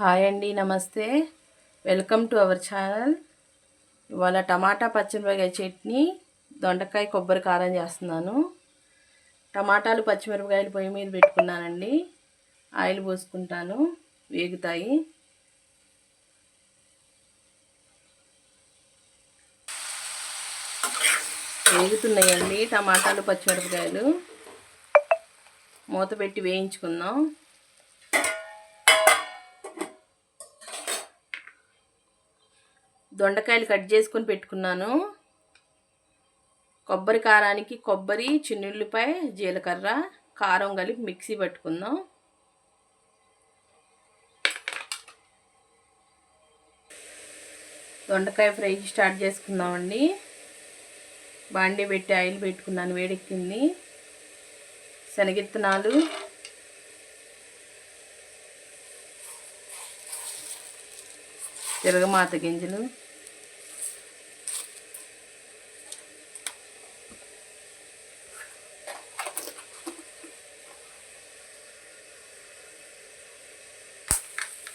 Hi అండి నమస్తే. Welcome to our channel. ఇవాళ టమాటా పచ్చిమిరపకాయ చట్నీ దొండకాయ కొబ్బరి కారం చేస్తున్నాను. టమాటాలు పచ్చిమిరపకాయలు పొయ్యి మీద పెట్టుకున్నానండి. ఆయిల్ పోసుకుంటాను వేగుతాయి. వేగుతున్నాయండి టమాటాలు పచ్చిమిరపకాయలు. మూత పెట్టి వేయించుకుందాం. దొండకాయలు కట్ చేసుకొని పెట్టుకున్నాను. కొబ్బరి కారానికి కొబ్బరి చిన్నుల్లిపాయ జీలకర్ర కారం కలిపి మిక్సీ పట్టుకుందాం. దొండకాయ ఫ్రై స్టార్ట్ చేసుకుందామండి. బాండీ పెట్టి ఆయిల్ పెట్టుకున్నాను వేడెక్కింది. శనగిత్తనాలు. తిరగమాత గింజలు.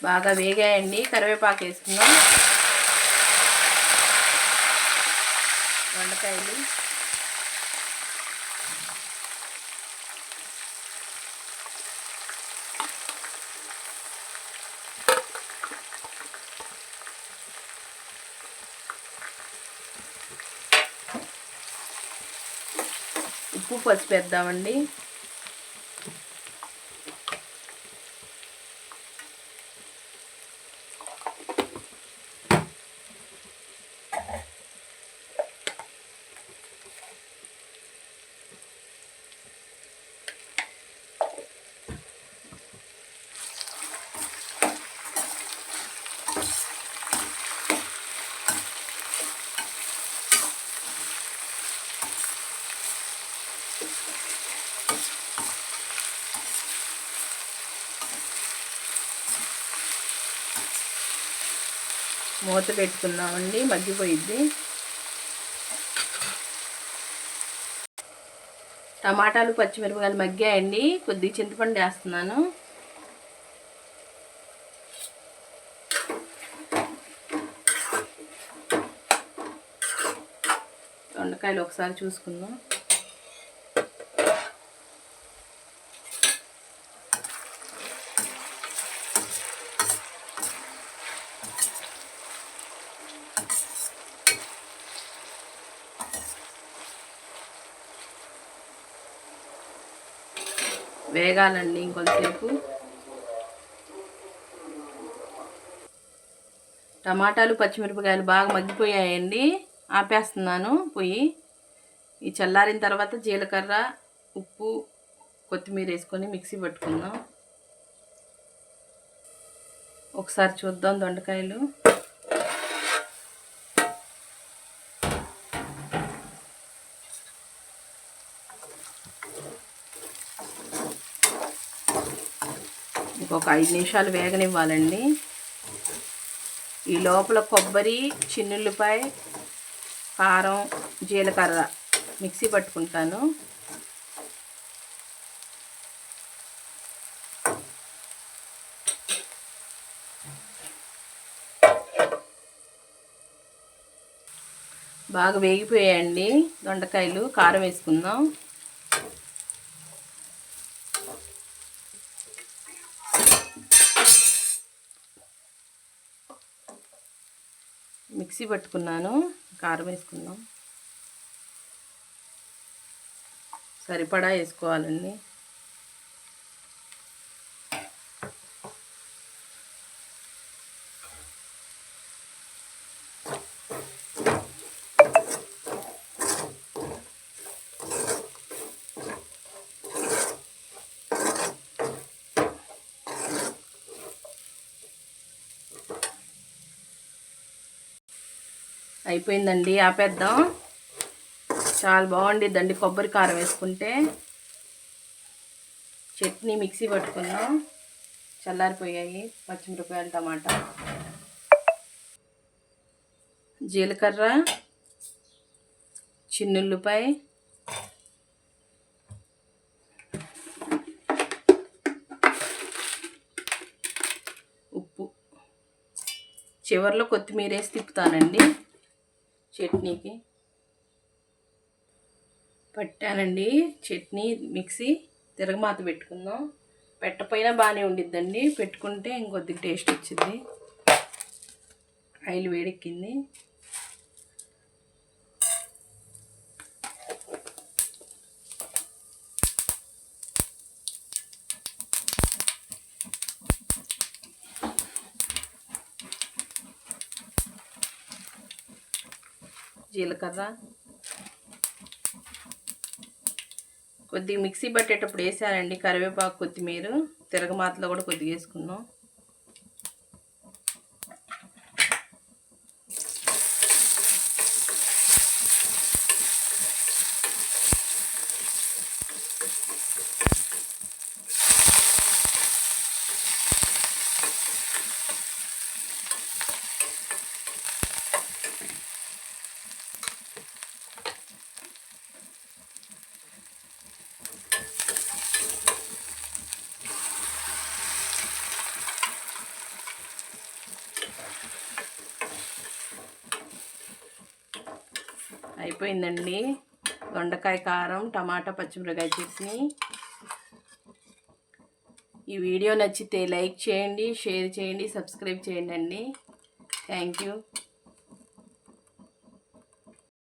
బాగా వేగాయండి. కరివేపాకు వేసుకున్నాం వండకాయలు ఉప్పు పసుపు వేద్దామండి. మూత పెట్టుకున్నామండి మగ్గిపోయిద్ది. టమాటాలు పచ్చిమిరపకాయలు మగ్గాయండి. కొద్దిగా చింతపండు వేస్తున్నాను. దొండకాయలు ఒకసారి చూసుకుందాం. వేగాలండి ఇంకొంతసేపు. టమాటాలు పచ్చిమిరపకాయలు బాగా మగ్గిపోయాయండి. ఆపేస్తున్నాను పొయ్యి. ఈ చల్లారిన తర్వాత జీలకర్ర ఉప్పు కొత్తిమీర వేసుకొని మిక్సీ పట్టుకుందాం. ఒకసారి చూద్దాం దొండకాయలు. ఇంకొక ఐదు నిమిషాలు వేగనివ్వాలండి. ఈ లోపల కొబ్బరి చిన్నుల్లిపాయ కారం జీలకర్ర మిక్సీ పట్టుకుంటాను. బాగా వేగిపోయాయండి దొండకాయలు. కారం వేసుకుందాం. మిక్సీ పట్టుకున్నాను కారం వేసుకుందాం. సరిపడా వేసుకోవాలండి. అయిపోయిందండి ఆపేద్దాం. చాలా బాగుండిద్దండి కొబ్బరి కారం వేసుకుంటే. చట్నీ మిక్సీ పట్టుకున్నాం. చల్లారిపోయాయి పచ్చిమిరపకాయలు టమాటా. జీలకర్ర చిన్నుల్లిపాయ. ఉప్పు. చివరిలో కొత్తిమీర వేసి తిప్పుతానండి. చట్నీకి? పట్టానండి. చట్నీ మిక్సీ తిరగమాత పెట్టుకుందాం. పెట్టపోయినా బాగానే ఉండిద్దండి. పెట్టుకుంటే ఇంకొద్ది టేస్ట్ వచ్చింది ఆయిల్ వేడెక్కింది. జీలకర్ర కొద్దిగా మిక్సీ పట్టేటప్పుడు వేసానండి కరివేపాకు కొత్తిమీర. తిరగమాతలో కూడా కొద్దిగా వేసుకున్నాం. అయిపోయిందండి. దొండకాయ కారం టమాటా పచ్చిమిరకాయ చట్నీ. ఈ వీడియో నచ్చితే లైక్ చేయండి షేర్ చేయండి సబ్స్క్రైబ్ చేయండి అండి. Thank you.